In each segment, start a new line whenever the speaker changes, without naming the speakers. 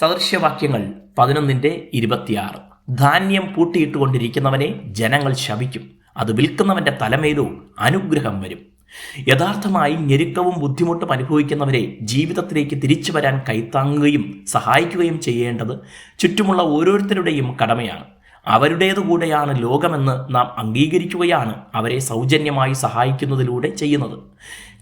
സദൃശ്യവാക്യങ്ങൾ പതിനൊന്നിന്റെ ഇരുപത്തിയാറ്. ധാന്യം പൂട്ടിയിട്ടുകൊണ്ടിരിക്കുന്നവനെ ജനങ്ങൾ ശപിക്കും. അത് വിൽക്കുന്നവന്റെ തലമേലോ അനുഗ്രഹം വരും. യഥാർത്ഥമായി ഞെരുക്കവും ബുദ്ധിമുട്ടും അനുഭവിക്കുന്നവരെ ജീവിതത്തിലേക്ക് തിരിച്ചു വരാൻ കൈത്താങ്ങുകയും സഹായിക്കുകയും ചെയ്യേണ്ടത് ചുറ്റുമുള്ള ഓരോരുത്തരുടെയും കടമയാണ്. അവരുടേതുകൂടെയാണ് ലോകമെന്ന് നാം അംഗീകരിക്കുകയാണ് അവരെ സൗജന്യമായി സഹായിക്കുന്നതിലൂടെ ചെയ്യുന്നത്.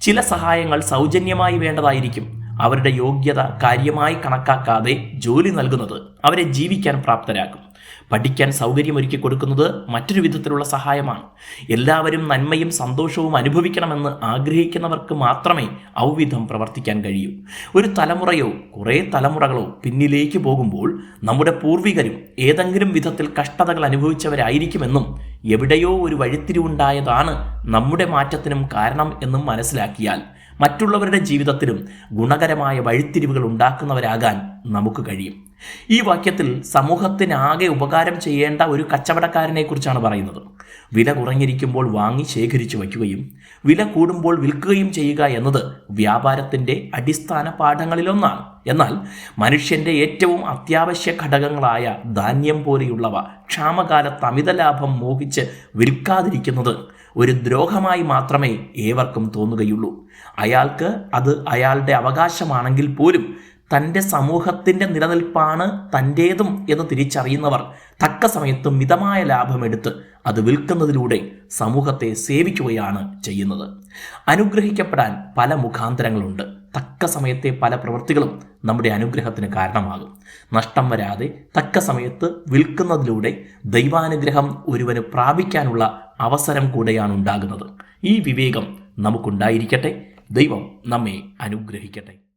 ചില സഹായങ്ങൾ സൗജന്യമായി വേണ്ടതായിരിക്കും. അവരുടെ യോഗ്യത കാര്യമായി കണക്കാക്കാതെ ജോലി നൽകുന്നത് അവരെ ജീവിക്കാൻ പ്രാപ്തരാക്കും. പഠിക്കാൻ സൗകര്യമൊരുക്കി കൊടുക്കുന്നത് മറ്റൊരു വിധത്തിലുള്ള സഹായമാണ്. എല്ലാവരും നന്മയും സന്തോഷവും അനുഭവിക്കണമെന്ന് ആഗ്രഹിക്കുന്നവർക്ക് മാത്രമേ ഔവിധം പ്രവർത്തിക്കാൻ കഴിയൂ. ഒരു തലമുറയോ കുറേ തലമുറകളോ പിന്നിലേക്ക് പോകുമ്പോൾ നമ്മുടെ പൂർവികരും ഏതെങ്കിലും വിധത്തിൽ കഷ്ടതകൾ അനുഭവിച്ചവരായിരിക്കുമെന്നും എവിടെയോ ഒരു വഴിത്തിരിവുണ്ടായതാണ് നമ്മുടെ മാറ്റത്തിനും കാരണം എന്നും മനസ്സിലാക്കിയാൽ മറ്റുള്ളവരുടെ ജീവിതത്തിലും ഗുണകരമായ വഴിത്തിരിവുകൾ ഉണ്ടാക്കുന്നവരാകാൻ നമുക്ക് കഴിയും. ഈ വാക്യത്തിൽ സമൂഹത്തിനാകെ ഉപകാരം ചെയ്യേണ്ട ഒരു കച്ചവടക്കാരനെ കുറിച്ചാണ് പറയുന്നത്. വില കുറഞ്ഞിരിക്കുമ്പോൾ വാങ്ങി ശേഖരിച്ചു വയ്ക്കുകയും വില കൂടുമ്പോൾ വിൽക്കുകയും ചെയ്യുക എന്നത് വ്യാപാരത്തിന്റെ അടിസ്ഥാന പാഠങ്ങളിലൊന്നാണ്. എന്നാൽ മനുഷ്യന്റെ ഏറ്റവും അത്യാവശ്യ ഘടകങ്ങളായ ധാന്യം പോലെയുള്ളവ ക്ഷാമകാലത്ത് അമിത ലാഭം മോഹിച്ച് വിൽക്കാതിരിക്കുന്നത് ഒരു ദ്രോഹമായി മാത്രമേ ഏവർക്കും തോന്നുകയുള്ളൂ. അയാൾക്ക് അത് അയാളുടെ അവകാശമാണെങ്കിൽ പോലും തന്റെ സമൂഹത്തിന്റെ നിലനിൽപ്പാണ് തന്റേതും എന്ന് തിരിച്ചറിയുന്നവർ തക്ക സമയത്ത് മിതമായ ലാഭമെടുത്ത് അത് വിൽക്കുന്നതിലൂടെ സമൂഹത്തെ സേവിക്കുകയാണ് ചെയ്യുന്നത്. അനുഗ്രഹിക്കപ്പെടാൻ പല മുഖാന്തരങ്ങളുണ്ട്. തക്ക സമയത്തെ പല പ്രവൃത്തികളും നമ്മുടെ അനുഗ്രഹത്തിന് കാരണമാകും. നഷ്ടം വരാതെ തക്ക സമയത്ത് വിൽക്കുന്നതിലൂടെ ദൈവാനുഗ്രഹം ഒരുവന് പ്രാപിക്കാനുള്ള അവസരം കൂടെയാണ് ഉണ്ടാകുന്നത്. ഈ വിവേകം നമുക്കുണ്ടായിരിക്കട്ടെ. ദൈവം നമ്മെ അനുഗ്രഹിക്കട്ടെ.